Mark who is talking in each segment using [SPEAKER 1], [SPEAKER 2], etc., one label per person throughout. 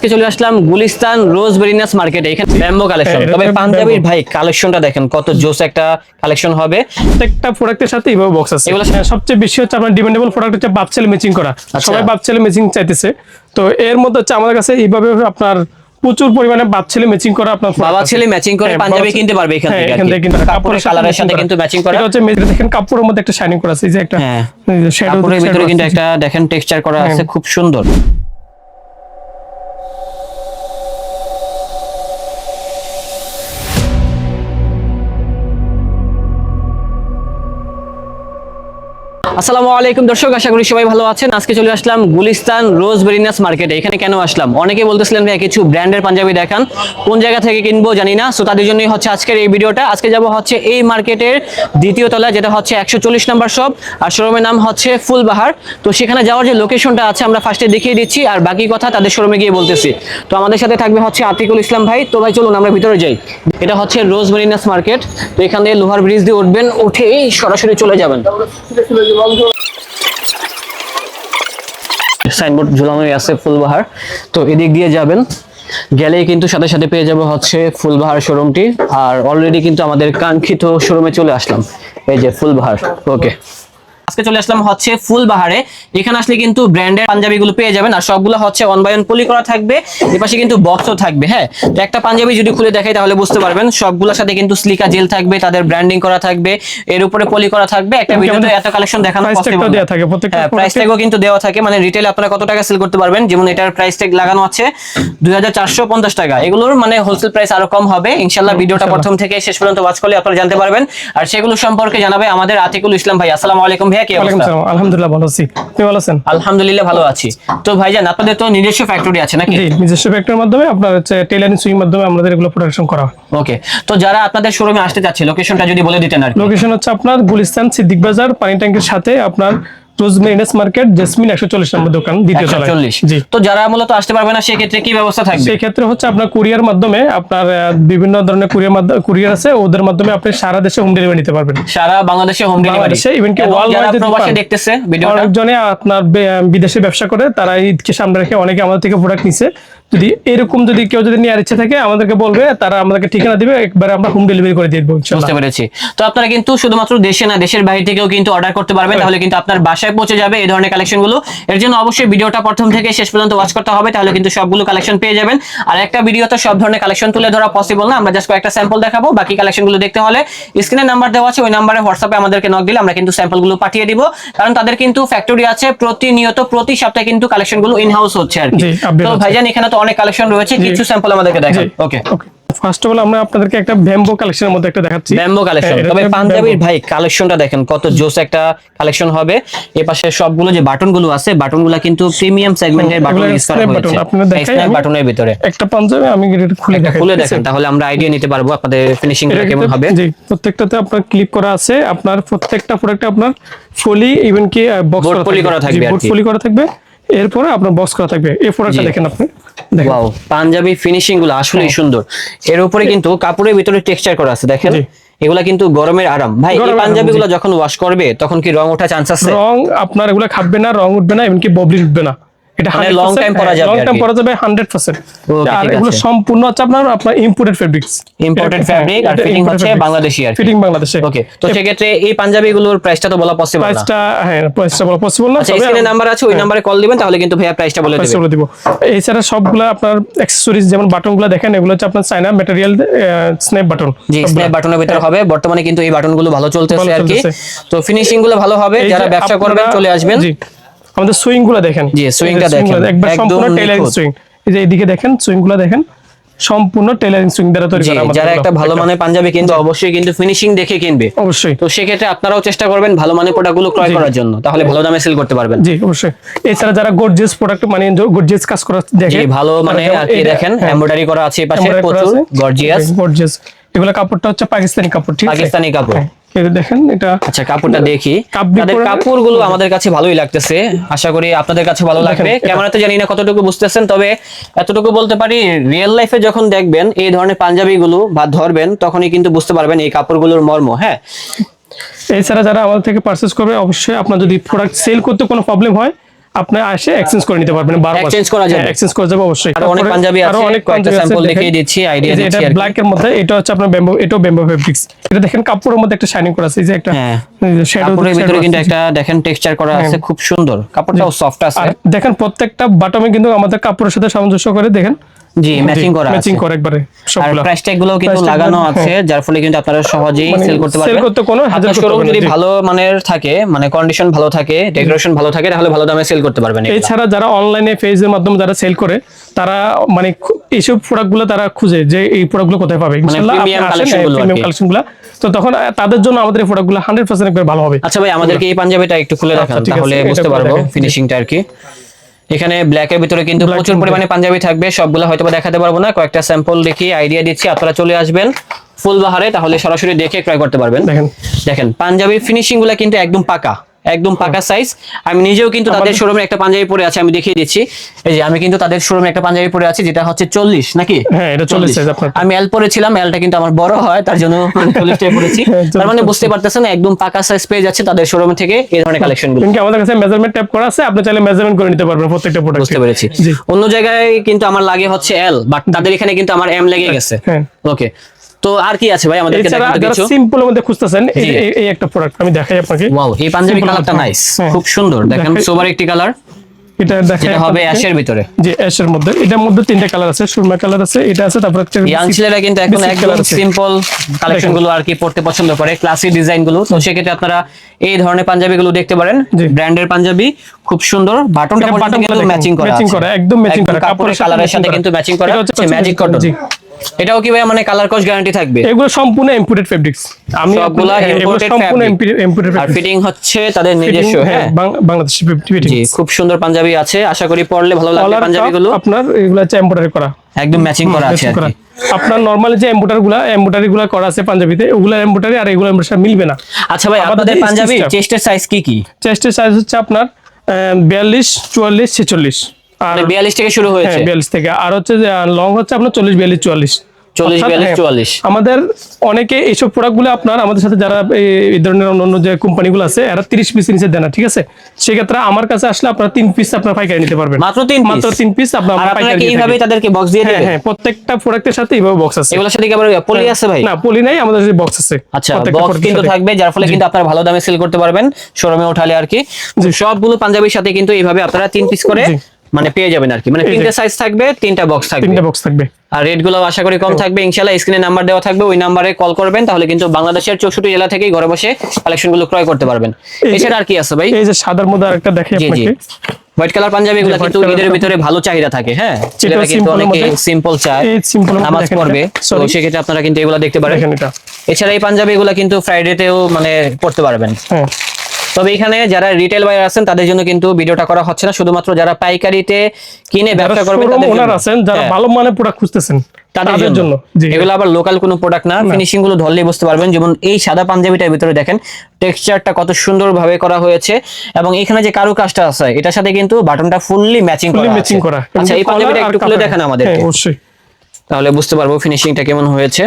[SPEAKER 1] আজকে চলে আসলাম গুলিস্তান রোজ বেরিনাস মার্কেটে এখানে ব্যাম্বো কালেকশন
[SPEAKER 2] হ্যাঁ,
[SPEAKER 1] তবে পাঞ্জাবির ভাই কালেকশনটা দেখেন কত জোস একটা কালেকশন হবে।
[SPEAKER 2] প্রত্যেকটা প্রোডাক্টের সাথে এইভাবে বক্স আছে।
[SPEAKER 1] এগুলো-
[SPEAKER 2] হ্যাঁ, সবচেয়ে বেশি হচ্ছে আপনার ডিমান্ডেবল প্রোডাক্ট হচ্ছে বাপ ছেলে ম্যাচিং করা।
[SPEAKER 1] আচ্ছা।
[SPEAKER 2] সবাই বাপ ছেলে ম্যাচিং চাইতেছে। তো এর মধ্যে হচ্ছে আমাদের কাছে এইভাবে আপনার প্রচুর পরিমাণে বাপ ছেলে ম্যাচিং করা আপনার
[SPEAKER 1] বাবা ছেলে ম্যাচিং করে
[SPEAKER 2] হ্যাঁ,
[SPEAKER 1] পাঞ্জাবি কিনতে পারবে এখান থেকে
[SPEAKER 2] এখান থেকে কিনতে
[SPEAKER 1] কাপড়ের কালারের সাথে কিন্তু ম্যাচিং করা।
[SPEAKER 2] এটা হচ্ছে মেজ- দেখেন কাপড়ের মধ্যে একটা শাইনিং করা আছে এই যে একটা
[SPEAKER 1] হ্যাঁ।
[SPEAKER 2] শ্যাডো
[SPEAKER 1] কাপড়ের ভিতরে কিন্তু একটা দেখেন টেক্সচার করা আছে। খুব সুন্দর। আসসালামু আলাইকুম দর্শক, আশা করি সবাই ভালো আছেন। আজকে চলে আসলাম গুলিস্তান রোজ বেরিনাস মার্কেটে। এখানে কেন আসলাম? অনেকে বলতেছিলেন ভাই কিছু ব্র্যান্ডের পাঞ্জাবি দেখান। কোন জায়গা থেকে কিনবো জানি না। সো তাদের জন্যই হচ্ছে আজকের এই ভিডিওটা। আজকে যাব হচ্ছে এই মার্কেটের দ্বিতীয় তলা যেটা হচ্ছে একশো চল্লিশ নাম্বার শপ, আর শোরুমের নাম হচ্ছে ফুলবাহার। তো সেখানে যাওয়ার যে লোকেশনটা আছে, আমরা ফার্স্টে দেখিয়ে দিচ্ছি, আর বাকি কথা তাদের শোরুমে গিয়ে বলতেছি। তো আমাদের সাথে থাকবে হচ্ছে আতিকুল ইসলাম ভাই। তো ভাই, চলুন, আমরা ভিতরে যাই। এটা হচ্ছে রোজ মেরিনাস মার্কেট। তো এখানে লোহার ব্রিজ দিয়ে উঠবেন, উঠেই সরাসরি চলে যাবেন। সাইনবোর্ড ঝুলানোই আছে ফুলবাহার। তো এদিক দিয়ে যাবেন। গেলেই কিন্তু সাথে সাথে পেয়ে যাব হচ্ছে ফুলবাহার শোরুমটি আর অলরেডি কিন্তু আমাদের কাঙ্ক্ষিত শোরুমে চলে আসলাম। এই যে ফুলবাহার। ওকে আজকে চলে আসলাম হচ্ছে ফুলবাহারে। এখানে আসলে কিন্তু ব্র্যান্ডের পাঞ্জাবি গুলো পেয়ে যাবেন আর সবগুলো হচ্ছে ওয়ান বাই ওয়ান পলি করা থাকবে এপাশে কিন্তু বক্সও থাকবে হ্যাঁ? তো একটা পাঞ্জাবি যদি খুলে দেখাই তাহলে বুঝতে পারবেন সবগুলোর সাথে কিন্তু স্লিকা জেল থাকবে তাদের ব্র্যান্ডিং করা থাকবে এর উপরে পলি করা থাকবে একটা ভিডিওতে এত কালেকশন দেখানো না।
[SPEAKER 2] দেয়া থাকে, প্রত্যেকটা
[SPEAKER 1] হ্যাঁ প্রাইস ট্যাগও কিন্তু দেওয়া থাকে মানে রিটেল আপনারা কত টাকা সেল করতে পারবেন? যেমন এটার প্রাইস ট্যাগ লাগানো আছে দুই হাজার চারশো পঞ্চাশ টাকা। এগুলোর মানে হোলসেল প্রাইস আরও কম হবে। ইনশাল্লাহ ভিডিওটা। প্রথম থেকে শেষ পর্যন্ত ওয়াচ করলে আপনারা জানতে পারবেন। আর সেগুলো সম্পর্কে জানাবে আমাদের আতিকুল ইসলাম ভাই। আসসালামু আলাইকুম ভাইয়া কি অবস্থা?
[SPEAKER 2] আলহামদুলিল্লাহ ভালো আছি। আপনি ভালো আছেন?
[SPEAKER 1] আলহামদুলিল্লাহ ভালো আছি। তো ভাইজান আপনাদের তো নিজস্ব ফ্যাক্টরি আছে নাকি?
[SPEAKER 2] জি নিজস্ব ফ্যাক্টরির মাধ্যমে আপনার হচ্ছে টেলারিং সুইং মাধ্যমে আমাদের এগুলো প্রোডাকশন করা হয়।
[SPEAKER 1] ওকে তো যারা আপনাদের শোরুমে আসতে চাচ্ছে লোকেশনটা যদি বলে দিতেন আর
[SPEAKER 2] লোকেশন হচ্ছে আপনার গুলিস্তান সিদ্দিক বাজার পানি ট্যাঙ্কের সাথে আপনার রোজ মেরিনাস মার্কেট জেসমিন একশো চল্লিশ নম্বর দোকান দ্বিতীয় জি।
[SPEAKER 1] তো যারা মূলত আসতে পারবে না সেক্ষেত্রে কি ব্যবস্থা থাকবে?
[SPEAKER 2] সেক্ষেত্রে হচ্ছে আপনার কুরিয়ার মাধ্যমে আপনার বিভিন্ন ধরনের কুরিয়ার মাধ্যমে কুরিয়ার আছে ওদের মাধ্যমে আপনি সারা দেশে হোম ডেলিভারি নিতে পারবেন।
[SPEAKER 1] সারা বাংলাদেশে হোম ডেলিভারি
[SPEAKER 2] ইভেন কি
[SPEAKER 1] প্রবাসে। দেখতেছে ভিডিওটা।
[SPEAKER 2] অনেকজনে আপনার বিদেশে ব্যবসা করে তারা ঈদকে সামনে রেখে অনেকে আমাদের থেকে প্রোডাক্ট নিছে। যদি এরকম যদি কেউ যদি নেওয়ার ইচ্ছা থাকে আমাদেরকে বলবে তারা আমাদেরকে ঠিকানা দিবে একবারে আমরা হোম ডেলিভারি করে দিয়ে দেবো
[SPEAKER 1] বুঝতে পেরেছি। তো আপনারা কিন্তু শুধুমাত্র দেশে না দেশের বাইরে থেকেও কিন্তু অর্ডার করতে পারবেন। তাহলে কিন্তু আপনার বাসায় পৌঁছে যাবে এই ধরনের কালেকশনগুলো। এর জন্য অবশ্যই ভিডিওটা প্রথম থেকে শেষ পর্যন্ত ওয়াচ করতে হবে তাহলে কিন্তু সবগুলো কালেকশন পেয়ে যাবেন। আর একটা ভিডিওতে সব ধরনের কালেকশন তুলে ধরা পসিবল না আমরা জাস্ট কয়েকটা স্যাম্পল দেখাবো বাকি কালেকশনগুলো দেখতে হলে স্ক্রিনে নাম্বার দেওয়া আছে ওই নাম্বারে হোয়াটসঅ্যাপে আমাদেরকে নক দিলে আমরা কিন্তু স্যাম্পলগুলো পাঠিয়ে দিব। কারণ তাদের কিন্তু ফ্যাক্টরি আছে প্রতিনিয়ত প্রতি সপ্তাহে কিন্তু কালেকশনগুলো ইন হাউস হচ্ছে আর কি। তো ভাইজান এখানে তো অনেক কালেকশন রয়েছে কিছু স্যাম্পল আমাদেরকে দেখান। Okay
[SPEAKER 2] okay first of all আমরা আপনাদেরকে একটা ভ্যাম্বো কালেকশনের মধ্যে একটা দেখাচ্ছি।
[SPEAKER 1] ব্যাম্বো কালেকশন তবে পাঞ্জাবির ভাই কালেকশনটা দেখেন কত জোস একটা কালেকশন হবে। এই পাশে সবগুলো যে বাটনগুলো আছে বাটনগুলো কিন্তু প্রিমিয়াম সেগমেন্টের বাটন ইউজ করা হয়েছে।
[SPEAKER 2] আপনারা
[SPEAKER 1] স্ন্যাপ
[SPEAKER 2] আমি-
[SPEAKER 1] বাটনের ভিতরে।
[SPEAKER 2] একটা পাঞ্জাবি আমি এটা খুলে দেখাই।
[SPEAKER 1] খুলে দেখেন তাহলে আমরা আইডিয়া নিতে পারব আপনাদের ফিনিশিং
[SPEAKER 2] এটা
[SPEAKER 1] কেমন হবে।
[SPEAKER 2] জি প্রত্যেকটাতে আপনার ক্লিক করা আছে। আপনার প্রত্যেকটা প্রোডাক্টে আপনার ফলি ইভেন কি বক্স
[SPEAKER 1] poly করা থাকবে।
[SPEAKER 2] ফলি করা থাকবে। এরপরে আপনার বক্স করা থাকবে। এই প্রোডাক্টটা দেখেন আপনি। দেখেন
[SPEAKER 1] ওয়াও পাঞ্জাবি ফিনিশিংগুলো আসলেই
[SPEAKER 2] হ্যাঁ।
[SPEAKER 1] সুন্দর। এর উপরে কিন্তু কাপড়ের ভিতরে টেক্সচার করা আছে দেখেন। এগুলা কিন্তু গরমের আরাম। ভাই এই
[SPEAKER 2] গরমের
[SPEAKER 1] পাঞ্জাবি গুলো যখন ওয়াশ করবে তখন কি রং ওঠা চান্স আছে?
[SPEAKER 2] রং আপনার এগুলা খাবে না রং উঠবে না এমনকি ববলি উঠবে না। এটা
[SPEAKER 1] মানে পরা যাবে
[SPEAKER 2] লং টাইম পরা যাবে 100% আর এগুলো সম্পূর্ণ হচ্ছে আপনার আপনার ইম্পোর্টেড ফেব্রিক্স
[SPEAKER 1] Imported fabric আর fitting হচ্ছে বাংলাদেশি আর
[SPEAKER 2] ফিটিং বাংলাদেশে।
[SPEAKER 1] ওকে তো সেক্ষেত্রে এই পাঞ্জাবি প্রাইসটা তো বলা পসিবল না।
[SPEAKER 2] প্রাইসটা হ্যাঁ প্রাইসটা বলা পসিবল না।
[SPEAKER 1] আচ্ছা স্ক্রিনে নাম্বার আছে ওই
[SPEAKER 2] হ্যাঁ।
[SPEAKER 1] কল দিবেন তাহলে কিন্তু ভাইয়া প্রাইসটা বলে দেবে
[SPEAKER 2] বলে দিব। এছাড়া সবগুলো আপনার অ্যাক্সেসরিজ যেমন বাটনগুলো দেখেন এগুলো হচ্ছে আপনার চায়না ম্যাটেরিয়াল স্ন্যাপ বাটন
[SPEAKER 1] জি স্ন্যাপ বাটনের ভিতরে হবে। বর্তমানে কিন্তু এই বাটনগুলো ভালো চলতেছে আর কি। তো ফিনিশিংগুলো ভালো হবে। যারা ব্যবসা করবেন চলে আসবেন।
[SPEAKER 2] আমাদের সুইংগুলো দেখেন।
[SPEAKER 1] জি, swing টা
[SPEAKER 2] এই যে swing
[SPEAKER 1] দেখেন,
[SPEAKER 2] একবার সম্পূর্ণ টেলারিং সুইং। এই যে এইদিকে দেখেন সুইংগুলো দেখেন। সম্পূর্ণ টেলারিং সুইং দ্বারা তৈরি করা
[SPEAKER 1] যারা একটা ভালো মানের পাঞ্জাবি কিন্তু অবশ্যই কিন্তু ফিনিশিং দেখে কিনবে।
[SPEAKER 2] অবশ্যই।
[SPEAKER 1] তো সেক্ষেত্রে আপনারাও চেষ্টা করবেন ভালো মানের প্রোডাক্টগুলো ক্রয় করার জন্য। তাহলে ভালো দামে সেল করতে পারবেন।
[SPEAKER 2] জি অবশ্যই। এছাড়া যারা গর্জিয়াস প্রোডাক্ট মানে গর্জিয়াস কাজ করা দেখে
[SPEAKER 1] ভালো মানে আর কি দেখেন এমব্রয়ডারি করা আছে এই পাশে
[SPEAKER 2] হ্যাঁ।
[SPEAKER 1] প্রচুর গর্জিয়াস
[SPEAKER 2] গর্জিয়াস এগুলো কাপড়টা হচ্ছে পাকিস্তানি কাপড় ঠিক
[SPEAKER 1] পাকিস্তানি কাপড়।
[SPEAKER 2] দেখেন এটা
[SPEAKER 1] আচ্ছা কাপড়টা দেখি। তাদের কাপড়গুলো আমাদের কাছে ভালোই লাগতেছে। আশা করি আপনাদের কাছে ভালো লাগবে। ক্যামেরাতে জানি না কতটুকু বুঝতেছেন তবে এতটুকু বলতে পারি রিয়েল লাইফে যখন দেখবেন এই ধরনের পাঞ্জাবি গুলো বা ধরবেন তখনই কিন্তু বুঝতে পারবেন এই কাপড়গুলোর মর্ম হ্যাঁ?
[SPEAKER 2] এছাড়া যারা আমাদের থেকে পারচেস করবে অবশ্যই আপনার যদি প্রোডাক্ট সেল করতে কোনো প্রবলেম হয় আপনি আসে এক্সচেঞ্জ করে নিতে পারবেন বারবার
[SPEAKER 1] এক্সচেঞ্জ করা যাবে?
[SPEAKER 2] এক্সচেঞ্জ করা যাবে অবশ্যই।
[SPEAKER 1] আর অনেক পাঞ্জাবি
[SPEAKER 2] আরও
[SPEAKER 1] আছে,
[SPEAKER 2] অনেক
[SPEAKER 1] কয়েকটা
[SPEAKER 2] দেখেন।
[SPEAKER 1] দেখিয়ে দিচ্ছি,
[SPEAKER 2] আইডিয়া
[SPEAKER 1] দিচ্ছি
[SPEAKER 2] এটা ব্ল্যাক এর মধ্যে এটা হচ্ছে আপনার ব্যাম্বো এটাও ব্যাম্বো ফেব্রিক্স এটা দেখেন কাপড়ের মধ্যে একটা শাইনিং করা আছে এই যে একটা
[SPEAKER 1] হ্যাঁ।
[SPEAKER 2] শ্যাডো
[SPEAKER 1] কাপড়ের ভিতরে কিন্তু একটা দেখেন টেক্সচার করা আছে খুব সুন্দর। কাপড়টাও সফট আছে।
[SPEAKER 2] দেখেন প্রত্যেকটা বাটমে কিন্তু আমাদের কাপড়ের সাথে সামঞ্জস্য করে দেখেন।
[SPEAKER 1] জি ম্যাচিং করা
[SPEAKER 2] ম্যাচিং করে একবারে সবগুলো।
[SPEAKER 1] প্রাইস ট্যাগগুলো কিন্তু লাগানো আছে যার ফলে কিন্তু আপনারা সহজেই
[SPEAKER 2] মানে
[SPEAKER 1] সেল করতে
[SPEAKER 2] sell
[SPEAKER 1] পারবেন।
[SPEAKER 2] করতে কোনো হাজার করতে
[SPEAKER 1] শোরুম যদি ভালো মানের থাকে মানে কন্ডিশন ভালো থাকে ডেকোরেশন ভালো থাকে তাহলে ভালো দামে সেল করতে পারবেন
[SPEAKER 2] এছাড়া যারা অনলাইনে ফেসের মাধ্যমে যারা সেল করে তারা মানে এইসব প্রোডাক্টগুলো তারা খুঁজে যে এই প্রোডাক্টগুলো কোথায় পাবে। ইনশাআল্লাহ আসেন,
[SPEAKER 1] collection
[SPEAKER 2] হ্যাঁ। তো তখন তাদের জন্য আমাদের এই প্রোডাক্টগুলো হান্ড্রেড পার্সেন্ট একবার ভালো হবে।
[SPEAKER 1] আচ্ছা ভাই আমাদেরকে এই পাঞ্জাবিটা একটু খুলে
[SPEAKER 2] আচ্ছা, ঠিক আছে,
[SPEAKER 1] তাহলে বুঝতে পারব। ফিনিশিংটা আর কি। এখানে ব্ল্যাকের ভিতরে কিন্তু প্রচুর পরিমাণে পাঞ্জাবি থাকবে সবগুলো হয়তো দেখাতে পারব না। কয়েকটা স্যাম্পল দেখি আইডিয়া দিচ্ছি আপনারা চলে আসবেন ফুল বাহারে তাহলে সরাসরি দেখে ক্রয় করতে পারবেন।
[SPEAKER 2] দেখেন।
[SPEAKER 1] দেখেন পাঞ্জাবির ফিনিশিংগুলা কিন্তু একদম পাকা। একদম পাকা সাইজ আমি নিজেও কিন্তু তাদের শোরুমে একটা পাঞ্জাবি পরে আছে আমি দেখিয়ে দিচ্ছি। এই যে আমি কিন্তু তাদের শোরুমে একটা পাঞ্জাবি পরে আছি যেটা হচ্ছে চল্লিশ নাকি?
[SPEAKER 2] হ্যাঁ, এটা 40 size আপনার।
[SPEAKER 1] আমি এল পরেছিলাম এলটা কিন্তু আমার বড় হয় তার জন্য চল্লিশটাই পরেছি।
[SPEAKER 2] হ্যাঁ,
[SPEAKER 1] তার মানে
[SPEAKER 2] 40
[SPEAKER 1] বুঝতে পারতেছেন একদম পাকা সাইজ পেয়ে যাচ্ছে তাদের শোরুম থেকে এই ধরনের কালেকশনগুলো।
[SPEAKER 2] কিন্তু আমাদের কাছে মেজারমেন্ট ট্যাপ করা আছে আপনি চাইলে মেজারমেন্ট করে নিতে পারবেন প্রত্যেকটা প্রোডাক্ট
[SPEAKER 1] বুঝতে পেরেছি। অন্য জায়গায় কিন্তু আমার লাগে হচ্ছে এল বাট তাদের এখানে কিন্তু আমার এম লেগে গেছে।
[SPEAKER 2] হ্যাঁ।
[SPEAKER 1] ওকে তো আর কি আছে ভাই আমাদেরকে দেখাতে কিছু
[SPEAKER 2] সিম্পলের মধ্যে খুঁজতেছেন এই একটা প্রোডাক্ট আমি দেখাই আপনাকে।
[SPEAKER 1] ওয়াও এই পাঞ্জাবি কালারটা নাইস
[SPEAKER 2] হ্যাঁ।
[SPEAKER 1] খুব সুন্দর। দেখেন সোবার একটি কালার
[SPEAKER 2] এটা
[SPEAKER 1] যেটা হবে। অ্যাশের ভিতরে।
[SPEAKER 2] জি অ্যাশের মধ্যে। এটার মধ্যে তিনটা কালার আছে সুরমা কালার আছে এটা আছে তারপর
[SPEAKER 1] ইয়াং ছেলেরা কিন্তু এখন একদম সিম্পল কালেকশনগুলো আর কি পড়তে পছন্দ করে ক্লাসি ডিজাইনগুলো। তো সেক্ষেত্রে আপনারা এই ধরনের পাঞ্জাবি গুলো দেখতে পারেন। ব্র্যান্ডের পাঞ্জাবি খুব সুন্দর। বাটনটা পর্যন্ত কিন্তু ম্যাচিং করা আছে।
[SPEAKER 2] করা, একদম matching করা,
[SPEAKER 1] কাপড়ের কালারের সাথে কিন্তু ম্যাচিং করা
[SPEAKER 2] হচ্ছে
[SPEAKER 1] ম্যাজিক কটন। এটাও কি ভাই মানে কালার কস গ্যারান্টি থাকবে?
[SPEAKER 2] এগুলো সম্পূর্ণ ইম্পোর্টেড ফেব্রিক্স আমি
[SPEAKER 1] সবগুলা imported
[SPEAKER 2] সম্পূর্ণ ইম্পোর্টেড
[SPEAKER 1] আর ফিটিং হচ্ছে তাদের নিজস্ব হ্যাঁ
[SPEAKER 2] বাংলাদেশি ফিটিং
[SPEAKER 1] জি খুব সুন্দর পাঞ্জাবি আছে। আশা করি পরলে ভালো লাগবে পাঞ্জাবি গুলো
[SPEAKER 2] আপনার এগুলো হচ্ছে এমব্রয়ডারি করা।
[SPEAKER 1] একদম ম্যাচিং করা আছে
[SPEAKER 2] আপনার নরমালি যে এমব্রয়ডারি গুলা এমব্রয়ডারি গুলা করা আছে পাঞ্জাবিতে ওগুলা এমব্রয়ডারি আর এগুলো এমব্রয়ডারি মিলবে না।
[SPEAKER 1] আচ্ছা ভাই আপনাদের পাঞ্জাবি চেস্টের সাইজ কি কি?
[SPEAKER 2] চেস্টের সাইজ হচ্ছে আপনার বিয়াল্লিশ চুয়াল্লিশ ছেচল্লিশ। আর
[SPEAKER 1] মানে 42 থেকে শুরু হয়েছে?
[SPEAKER 2] হ্যাঁ থেকে। আর হচ্ছে লং হচ্ছে আপনার চল্লিশ বিয়াল্লিশ চুয়াল্লিশ।
[SPEAKER 1] 40,
[SPEAKER 2] অর্থাৎ,
[SPEAKER 1] 42,
[SPEAKER 2] হ্যাঁ,
[SPEAKER 1] 44
[SPEAKER 2] আমাদের অনেকে এইসব প্রোডাক্টগুলো আপনার আমাদের সাথে যারা এই- ধরনের যে কোম্পানিগুলো আছে এরা তিরিশ পিস নিচে দেয় না ঠিক আছে? সেক্ষেত্রে আমার কাছে আসলে আপনারা তিন পিস আপনার পাইকারি নিতে পারবেন।
[SPEAKER 1] মাত্র তিন
[SPEAKER 2] মাত্র তিন পিস আপনার
[SPEAKER 1] আর আপনারা
[SPEAKER 2] পাইকারি
[SPEAKER 1] কি
[SPEAKER 2] দিয়ে
[SPEAKER 1] এইভাবে তাদেরকে বক্স দিয়ে
[SPEAKER 2] হ্যাঁ হ্যাঁ প্রত্যেকটা প্রোডাক্টের সাথে এইভাবে বক্স আছে।
[SPEAKER 1] এগুলোর সাথে কি আবার পলি আছে ভাই?
[SPEAKER 2] না পলি নাই আমাদের বক্স আছে।
[SPEAKER 1] আচ্ছা বক্স কিন্তু থাকবে যার ফলে কিন্তু আপনারা ভালো দামে সেল করতে পারবেন শোরুমে উঠালে আর কি। সবগুলো পাঞ্জাবির সাথে কিন্তু এইভাবে আপনারা তিন পিস করে। মানে পেয়ে যাবেন আর কি। মানে। তিনটে সাইজ থাকবে তিনটা বক্স থাকবে।
[SPEAKER 2] তিনটা বক্স থাকবে।
[SPEAKER 1] আর রেটগুলো আশা করি কম থাকবে। ইনশাল্লাহ স্ক্রিনে নাম্বার দেওয়া থাকবে ওই নাম্বারে কল করবেন তাহলে কিন্তু বাংলাদেশের চৌষট্টি জেলা থেকেই ঘরে বসে কালেকশনগুলো ক্রয় করতে পারবেন। এছাড়া আর কি আছে ভাই?
[SPEAKER 2] এই যে সাদার মধ্যে আরেকটা দেখে আপনাকে।
[SPEAKER 1] হোয়াইট কালার পাঞ্জাবি গুলো কিন্তু ঈদের ভিতরে ভালো চাহিদা থাকে হ্যাঁ? ছেলেরা কিন্তু অনেকে সিম্পল চায় নামাজ পড়বে। তো। সেক্ষেত্রে আপনারা কিন্তু এগুলো দেখতে পারেন। এছাড়া এই পাঞ্জাবি গুলো কিন্তু ফ্রাইডেতেও মানে পড়তে পারবেন।
[SPEAKER 2] হ্যাঁ।
[SPEAKER 1] তবে এখানে যারা রিটেল বায়ার আছেন তাদের জন্য কিন্তু ভিডিওটা করা হচ্ছে না। শুধুমাত্র যারা পাইকারিতে কিনে ব্যবসা করবে তাদের জন্য।
[SPEAKER 2] আছেন যারা
[SPEAKER 1] হ্যাঁ,
[SPEAKER 2] ভালো মানের প্রোডাক্ট খুঁজতেছেন
[SPEAKER 1] তাদের জন্য। এগুলো আবার লোকাল কোনো প্রোডাক্ট না। ফিনিশিংগুলো ধরলেই বুঝতে পারবেন। যেমন এই সাদা পাঞ্জাবিটার ভিতরে দেখেন টেক্সচারটা কত সুন্দর ভাবে করা হয়েছে। এবং এখানে যে কারু কাজটা আছে এটার সাথে কিন্তু বাটনটা ফুললি ম্যাচিং করা
[SPEAKER 2] ম্যাচিং। করা।
[SPEAKER 1] আচ্ছা এই পাঞ্জাবিটা একটু খুলে দেখেন আমাদেরকে।
[SPEAKER 2] হ্যাঁ, অবশ্যই।
[SPEAKER 1] তাহলে বুঝতে পারব ফিনিশিংটা কেমন হয়েছে।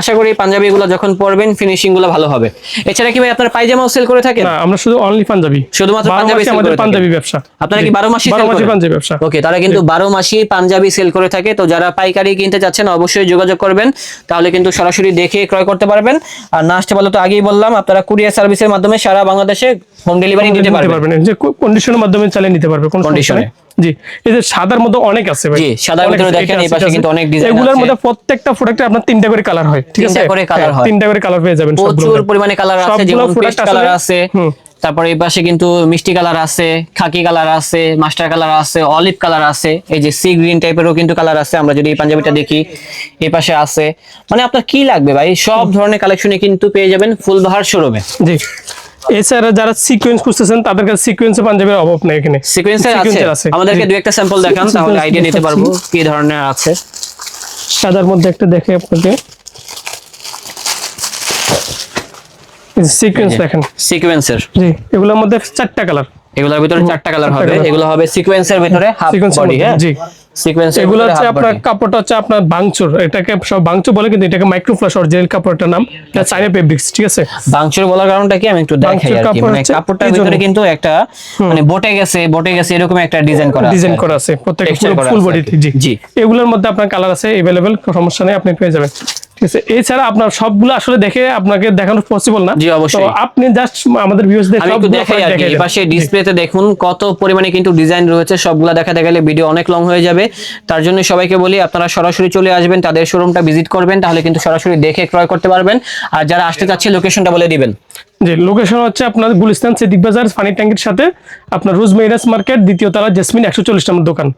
[SPEAKER 1] আশা করি পাঞ্জাবি গুলো যখন পরবেন ফিনিশিংগুলো ভালো হবে। এছাড়া কি ভাই আপনার পায়জামাও সেল করে থাকেন?
[SPEAKER 2] না আমরা শুধু অনলি পাঞ্জাবি।
[SPEAKER 1] শুধুমাত্র পাঞ্জাবি
[SPEAKER 2] আমাদের
[SPEAKER 1] করে
[SPEAKER 2] পাঞ্জাবি ব্যবসা।
[SPEAKER 1] আপনারা কি
[SPEAKER 2] জি।
[SPEAKER 1] বারো মাসই
[SPEAKER 2] বারো
[SPEAKER 1] sell করেন?
[SPEAKER 2] পাঞ্জাবি ব্যবসা।
[SPEAKER 1] ওকে তারা কিন্তু বারো মাসই পাঞ্জাবি সেল করে থাকে। তো যারা পাইকারি কিনতে চাচ্ছেন অবশ্যই যোগাযোগ করবেন। তাহলে কিন্তু সরাসরি দেখে ক্রয় করতে পারবেন। আর না আসতে পারলে তো আগেই বললাম আপনারা কুরিয়ার সার্ভিসের মাধ্যমে সারা বাংলাদেশে হোম ডেলিভারি দিতে পারবেন।
[SPEAKER 2] যে কন্ডিশনের মাধ্যমে চালিয়ে নিতে পারবে কোন। নেই। জি এই যে সাদার মধ্যে অনেক আছে ভাই।
[SPEAKER 1] জি, সাদার
[SPEAKER 2] অনেক
[SPEAKER 1] ভিতরে দেখেন এই পাশে কিন্তু অনেক design
[SPEAKER 2] এগুলোর মধ্যে প্রত্যেকটা প্রোডাক্টে আপনার তিনটা করে কালার হয় ঠিক আছে?
[SPEAKER 1] তিনটা করে
[SPEAKER 2] হ্যাঁ। তিনটা করে কালার পেয়ে যাবেন
[SPEAKER 1] প্রচুর পরিমাণে কালার আছে যেমন পেস্ট কালার আছে তারপরে এই পাশে কিন্তু মিষ্টি কালার আছে খাকি কালার আছে মাস্টার কালার আছে অলিভ কালার আছে এই যে সি গ্রিন টাইপেরও কিন্তু কালার আছে আমরা যদি এই পাঞ্জাবিটা দেখি এই পাশে আছে। মানে আপনার কি লাগবে ভাই? সব ধরনের কালেকশনে কিন্তু পেয়ে যাবেন ফুলবাহার শোরুমে
[SPEAKER 2] জি। এছাড়া যারা সিকোয়েন্স খুঁজতেছেন তাদের কাছে সিকোয়েন্সে পাঞ্জাবের অভাব নেই এখানে।
[SPEAKER 1] সিকোয়েন্সের আছে? আমাদেরকে
[SPEAKER 2] জি।
[SPEAKER 1] দু একটা স্যাম্পল দেখান তাহলে আইডিয়া নিতে পারব কি ধরনের আছে।
[SPEAKER 2] সাদার মধ্যে একটা দেখে আপনাকে। সিকোয়েন্স দেখেন।
[SPEAKER 1] সিকোয়েন্সের
[SPEAKER 2] জি এগুলোর মধ্যে চারটা কালার
[SPEAKER 1] এগুলোর ভিতরে চারটা কালার হবে। এগুলো হবে সিকোয়েন্সের ভিতরে হাফ বডি হ্যাঁ?
[SPEAKER 2] জি।
[SPEAKER 1] সিকোয়েন্স
[SPEAKER 2] এগুলো হচ্ছে আপনার কাপড়টা হচ্ছে আপনার বাংচুর এটাকে সব বাংচুর বলে কিন্তু এটাকে মাইক্রোফ্লাশ অরিজিনাল কাপড়টার নাম এটা চাইনা ফেব্রিক্স ঠিক আছে
[SPEAKER 1] বাংচুর বলার কারণটা কি আমি একটু দেখাই
[SPEAKER 2] বাংচুর
[SPEAKER 1] আর কি
[SPEAKER 2] কাপড়
[SPEAKER 1] মানে
[SPEAKER 2] হচ্ছে
[SPEAKER 1] কাপড়টার
[SPEAKER 2] এই জন্য।
[SPEAKER 1] ভিতরে কিন্তু একটা মানে বটে গেছে বটে গেছে এরকম একটা ডিজাইন করা আছে
[SPEAKER 2] ডিজাইন
[SPEAKER 1] আর কি।
[SPEAKER 2] করা আছে প্রত্যেকটা
[SPEAKER 1] Texture করা
[SPEAKER 2] ফুল
[SPEAKER 1] আছে
[SPEAKER 2] বডি
[SPEAKER 1] আর কি।
[SPEAKER 2] জি
[SPEAKER 1] জি।
[SPEAKER 2] এগুলোর মধ্যে আপনার কালার আছে अवेलेबल সমস্যা নেই আপনি পেয়ে যাবেন ঠিক আছে এছাড়া আপনার সবগুলো আসলে দেখে আপনাকে দেখানো পসিবল না।
[SPEAKER 1] জি, অবশ্যই।
[SPEAKER 2] আপনি জাস্ট আমাদের ভিউয়ার্সদের সবগুলো
[SPEAKER 1] দেখাই
[SPEAKER 2] দেন।
[SPEAKER 1] এপাশে ডিসপ্লেতে দেখুন কত পরিমাণে কিন্তু ডিজাইন রয়েছে সবগুলা দেখাতে গেলে ভিডিও অনেক লং হয়ে যাবে। তার জন্য সবাইকে বলি আপনারা সরাসরি চলে আসবেন তাদের শোরুমটা ভিজিট করবেন তাহলে কিন্তু সরাসরি দেখে ক্রয় করতে পারবেন। আর যারা আসতে চাচ্ছে লোকেশনটা বলে দিবেন।
[SPEAKER 2] জি লোকেশন হচ্ছে আপনার গুলিস্তান সিদ্দিক বাজার ফানি ট্যাঙ্কের সাথে আপনার রোজ মেরিনাস মার্কেট দ্বিতীয় তলা জেসমিন একশো চল্লিশ নম্বর দোকান।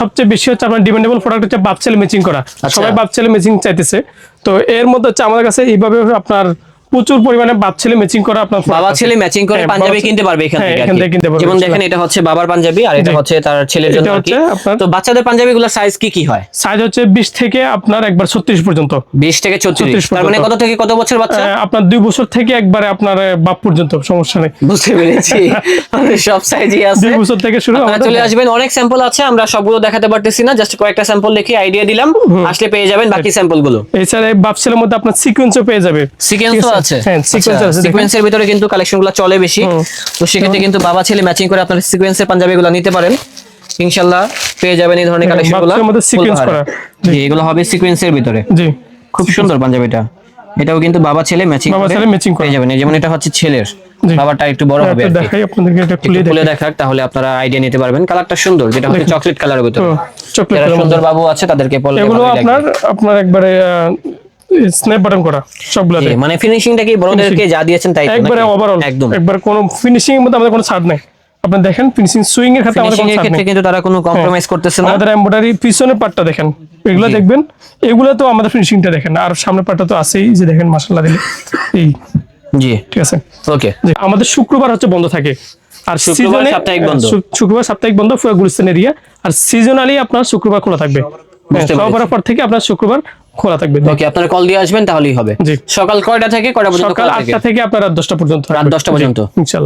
[SPEAKER 2] সবচেয়ে বেশি হচ্ছে আপনার ডিমান্ডেবল প্রোডাক্ট হচ্ছে বাপ ছেলে ম্যাচিং করা সবাই বাপ ছেলে ম্যাচিং চাইতেছে। তো এর মধ্যে হচ্ছে আমাদের কাছে এইভাবে আপনার প্রচুর পরিমাণে বাপ ছেলে ম্যাচিং করা আপনার
[SPEAKER 1] বাবা ছেলে ম্যাচিং করে
[SPEAKER 2] হ্যাঁ,
[SPEAKER 1] পাঞ্জাবি কিনতে পারবে এখান
[SPEAKER 2] হ্যাঁ,
[SPEAKER 1] থেকে
[SPEAKER 2] কিনতে পারবে,
[SPEAKER 1] যেমন দেখেন এটা হচ্ছে বাবার পাঞ্জাবি আর এটা হচ্ছে তার ছেলের জন্য তো বাচ্চাদের পাঞ্জাবিগুলোর সাইজ কি কি হয়?
[SPEAKER 2] সাইজ হচ্ছে বিশ থেকে আপনার একবার ছত্রিশ পর্যন্ত।
[SPEAKER 1] 20 থেকে 36
[SPEAKER 2] 36
[SPEAKER 1] তার মানে কত থেকে কত বছর বাচ্চা?
[SPEAKER 2] আপনার দুই বছর থেকে একবারে আপনার বাপ পর্যন্ত সমস্যা নেই।
[SPEAKER 1] বুঝতে পেরেছি। মানে সব সাইজই আছে।
[SPEAKER 2] দুই বছর থেকে শুরু
[SPEAKER 1] আপনারা চলে আসবেন অনেক স্যাম্পল আছে আমরা সবগুলো দেখাতে পারতেছি না জাস্ট কয়েকটা স্যাম্পল দেখে আইডিয়া দিলাম আসলে পেয়ে যাবেন বাকি স্যাম্পলগুলো।
[SPEAKER 2] এছাড়া বাপ ছেলের মধ্যে আপনার সিকোয়েন্সও পেয়ে যাবে।
[SPEAKER 1] সিকোয়েন্সও আছে।
[SPEAKER 2] হ্যাঁ সিকোয়েন্স আছে দেখেন।
[SPEAKER 1] সিকোয়েন্সের ভিতরে কিন্তু চলে বেশি। তো সেক্ষেত্রে কিন্তু বাবা ছেলে ম্যাচিং করে আপনার সিকোয়েন্সের নিতে পারেন। পেয়ে যাবেন এই ধরনের
[SPEAKER 2] হ্যাঁ, করা।
[SPEAKER 1] জি এগুলো হবে সিকোয়েন্সের ভিতরে।
[SPEAKER 2] জি।
[SPEAKER 1] খুব সুন্দর পাঞ্জাবিটা। এটাও কিন্তু বাবা ছেলে ম্যাচিং
[SPEAKER 2] বাবা ছেলে matching
[SPEAKER 1] পেয়ে যাবেন। যেমন এটা হচ্ছে ছেলের। বাবাটা একটু বড় হবে
[SPEAKER 2] একটু দেখাই আপনাদেরকে এটা খুলে
[SPEAKER 1] খুলে দেখাক তাহলে আপনারা আইডিয়া নিতে পারবেন। কালারটা সুন্দর যেটা হচ্ছে চকলেট কালারের ভিতরে।
[SPEAKER 2] চকলেট
[SPEAKER 1] সুন্দর বাবু আছে তাদেরকে পরলে
[SPEAKER 2] এগুলো আপনার আপনার একবারে স্ন্যাপ বাটন করা সবগুলাতে।
[SPEAKER 1] মানে ফিনিশিংটা কি বড়দেরকে যা দিয়েছেন তাই
[SPEAKER 2] একবারে ওভারঅল
[SPEAKER 1] একদম।
[SPEAKER 2] একবার কোনো ফিনিশিং এর মধ্যে আমাদের কোনো ছাড় নাই। আপনি দেখেন ফিনিশিং সুইং এর ক্ষেত্রে আমাদের কোনো ছাড় নেই।
[SPEAKER 1] কিন্তু তারা কোনো কম্প্রোমাইজ করতেছে না।
[SPEAKER 2] আমাদের এমব্রয়ডারি পিছনের পার্টটা দেখেন। এগুলো দেখবেন এগুলো তো আমাদের ফিনিশিংটা দেখেন। আর সামনের পার্টটা তো আছেই যে দেখেন মাশাআল্লাহ দিলে। এই।
[SPEAKER 1] জি।
[SPEAKER 2] ঠিক আছে?
[SPEAKER 1] ওকে।
[SPEAKER 2] আমাদের শুক্রবার হচ্ছে বন্ধ থাকে। আর
[SPEAKER 1] শুক্রবার সাপ্তাহিক বন্ধ।
[SPEAKER 2] শুক্রবার সাপ্তাহিক বন্ধ পুরো গুলিস্তান এরিয়া আর সিজনালি আপনার শুক্রবার খোলা থাকবে।
[SPEAKER 1] পেরেছি।
[SPEAKER 2] সবার পর থেকে আপনার শুক্রবার খোলা থাকবে
[SPEAKER 1] ওকে আপনারা কল দিয়ে আসবেন তাহলেই হবে। সকাল কয়টা থেকে কয়টা পর্যন্ত
[SPEAKER 2] সকাল
[SPEAKER 1] খোলা থাকে
[SPEAKER 2] আটটা থেকে? আপনার রাত দশটা পর্যন্ত
[SPEAKER 1] রাত দশটা পর্যন্ত।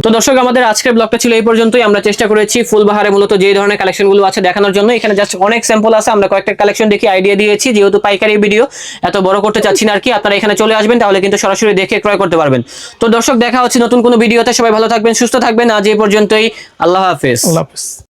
[SPEAKER 1] তো দর্শক আমাদের আজকের ব্লগটা ছিল এই পর্যন্তই। আমরা চেষ্টা করেছি ফুলবাহারে মূলত যে ধরনের কালেকশনগুলো আছে দেখানোর জন্য। এখানে জাস্ট অনেক স্যাম্পল আছে। আমরা কয়েকটা কালেকশন দেখি আইডিয়া দিয়েছি। যেহেতু পাইকারি ভিডিও এত বড় করতে চাচ্ছি না আর কি। আপনারা এখানে চলে আসবেন তাহলে কিন্তু সরাসরি দেখে ক্রয় করতে পারবেন। তো দর্শক দেখা হচ্ছে নতুন কোনো ভিডিওতে সবাই ভালো থাকবেন সুস্থ থাকবেন। আজ এই পর্যন্তই। আল্লাহ হাফেজ।
[SPEAKER 2] আল্লাহ হাফিজ।